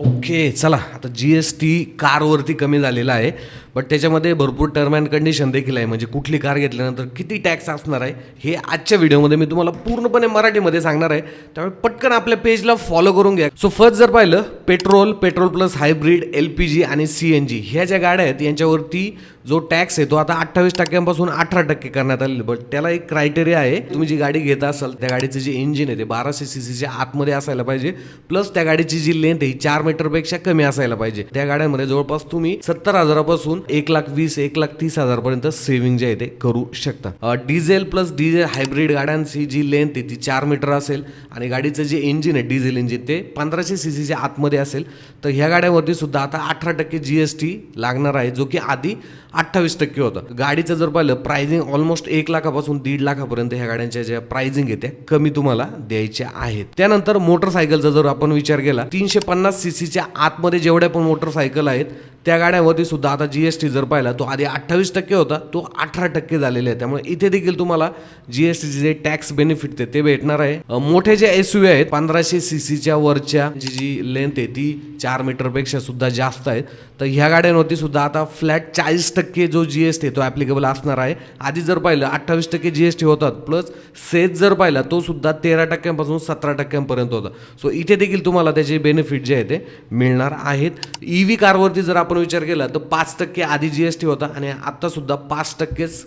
Okay चला. आता जी S T कारवरती कमी झालेला आहे. बट त्याच्यामध्ये भरपूर टर्म अँड कंडिशन देखील आहे. म्हणजे कुठली कार घेतल्यानंतर किती टॅक्स असणार आहे हे आजच्या व्हिडिओमध्ये मी तुम्हाला पूर्णपणे मराठीमध्ये सांगणार आहे. त्यामुळे पटकन आपल्या पेजला फॉलो करून घ्या. सो फर्स्ट जर पाहिलं petrol petrol plus hybrid L P G आणि सी एन जी ह्या ज्या गाड्या आहेत यांच्यावरती जो टॅक्स आहे तो आता अठ्ठावीस टक्क्यांपासून अठरा टक्के करण्यात आलेले बट त्याला एक क्रायटेरिया आहे तुम्ही जी गाडी घेत असाल त्या गाडीचं जे इंजिन आहे ते बाराशे सी सीच्या आतमध्ये असायला पाहिजे. प्लस त्या गाडीची जी लेंथ आहे ही चार मीटरपेक्षा कमी असायला पाहिजे. त्या गाड्यांमध्ये जवळपास तुम्ही सत्तर हजारापासून एक लाख वीस एक लाख तीस हजारपर्यंत सेव्हिंग जे आहे ते करू शकता. डिझेल प्लस डिझेल हायब्रिड गाड्यांची जी लेंथ आहे ती चार मीटर असेल आणि गाडीचं जे इंजिन आहे डिझेल इंजिन ते पंधराशे सी सीच्या आतमध्ये असेल. तर ह्या गाड्यावरती सुद्धा आता अठरा टक्के जी एस टी लागणार आहे जो की आधी अठ्ठावीस टक्के होतं. गाडीचं जर पाहिलं प्रायझिंग ऑलमोस्ट एक लाखापासून दीड लाखापर्यंत ह्या गाड्यांच्या ज्या प्रायझिंग आहे त्या कमी तुम्हाला द्यायच्या आहेत. त्यानंतर मोटरसायकलचा जर आपण विचार केला तीनशे पन्नास सी सीच्या आतमध्ये जेवढ्या पण मोटरसायकल आहेत त्या गाड्यांवरती सुद्धा आता जी एस टी जर पाहिला तो आधी अठ्ठावीस टक्के होता तो अठरा टक्के झालेला आहे. त्यामुळे इथे देखील तुम्हाला जी एस टीचे जे टॅक्स बेनिफिट ते ते भेटणार आहे. मोठे जे एस यू आहेत पंधराशे सी सीच्या वरच्या जी जी लेंथ आहे ती चार मीटरपेक्षा सुद्धा जास्त आहेत. तर ह्या गाड्यांवरती सुद्धा आता फ्लॅट चाळीस टक्के जो जी एस टी तो ॲप्लिकेबल असणार आहे. आधी जर पाहिलं अठ्ठावीस टक्के जी एस टी होतात प्लस सेज जर पाहिला तो सुद्धा तेरा टक्क्यांपासून सतरा टक्क्यांपर्यंत होता. सो इथे देखील तुम्हाला त्याचे बेनिफिट जे आहे ते मिळणार आहेत. ई व्ही कारवरती जर आपण विचार केला तर पाच टक्के आधी जी एस टी होता आणि आता सुद्धा पाच टक्केच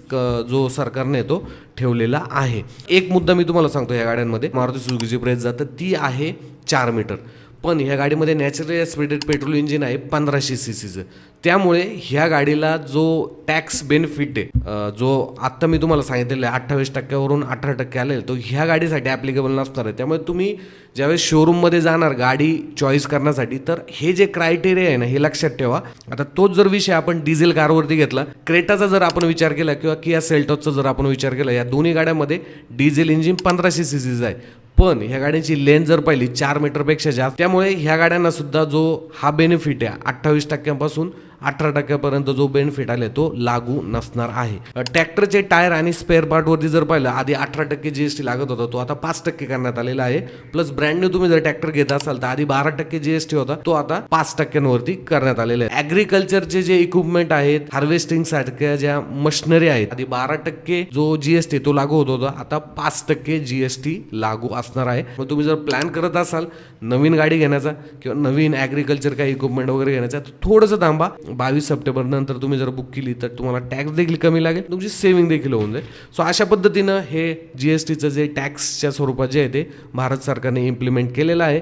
जो सरकारने तो ठेवलेला आहे. एक मुद्दा मी तुम्हाला सांगतो या गाड्यांमध्ये. मारुती सुझुकीची प्राइस जातं ती आहे चार मीटर पण ह्या गाडीमध्ये नॅचरली ॲस्पिरेटेड पेट्रोल इंजिन आहे पंधराशे सी सीचं त्यामुळे ह्या गाडीला जो टॅक्स बेनिफिट आहे जो आत्ता मी तुम्हाला सांगितलेलं आहे अठ्ठावीस टक्क्यावरून अठरा टक्के आले तो ह्या गाडीसाठी ॲप्लिकेबल नसणार आहे. त्यामुळे तुम्ही ज्यावेळेस शोरूममध्ये जाणार गाडी चॉईस करण्यासाठी तर हे जे क्रायटेरिया आहे ना हे लक्षात ठेवा. आता तोच जर विषय आपण डिझेल कारवरती घेतला क्रेटाचा जर आपण विचार केला किंवा किया सेल्टॉसचा जर आपण विचार केला या दोन्ही गाड्यामध्ये डिझेल इंजिन पंधराशे सी सीचं आहे. पण ह्या गाड्यांची लेंथ जर पाहिली चार मीटरपेक्षा जास्त. त्यामुळे ह्या गाड्यांना सुद्धा जो हा बेनिफिट आहे अठ्ठावीस टक्क्यांपासून अठरा टक्क्यापर्यंत जो बेनिफिट आले तो लागू नसणार आहे. ट्रॅक्टरचे टायर आणि स्पेअर पार्टवरती जर पाहिलं आधी अठरा टक्के जीएसटी लागत होता तो आता पाच टक्के करण्यात आलेला आहे. प्लस ब्रँड तुम्ही जर ट्रॅक्टर घेत असाल तर आधी बारा टक्के जीएसटी होता तो आता पाच टक्क्यांवरती करण्यात आलेला आहे. ऍग्रिकल्चरचे जे इक्विपमेंट आहेत हार्वेस्टिंग सारख्या ज्या मशिनरी आहेत आधी बारा टक्के जो जीएसटी तो लागू होत होता आता पाच टक्के जीएसटी लागू असणार आहे. मग तुम्ही जर प्लॅन करत असाल नवीन गाडी घेण्याचा किंवा नवीन ऍग्रीकल्चर काही इक्विपमेंट वगैरे घेण्याचा तर थोडंसं थांबा. बावीस सप्टेंबर नंतर तुम्ही जर बुक केली तर तुम्हाला टॅक्स देखील कमी लागेल. तुमची सेव्हिंग देखील होऊन जाईल. सो अशा पद्धतीनं हे जी एस टीचं जे टॅक्सच्या स्वरूपात जे आहे ते भारत सरकारने इम्प्लिमेंट केलेलं आहे.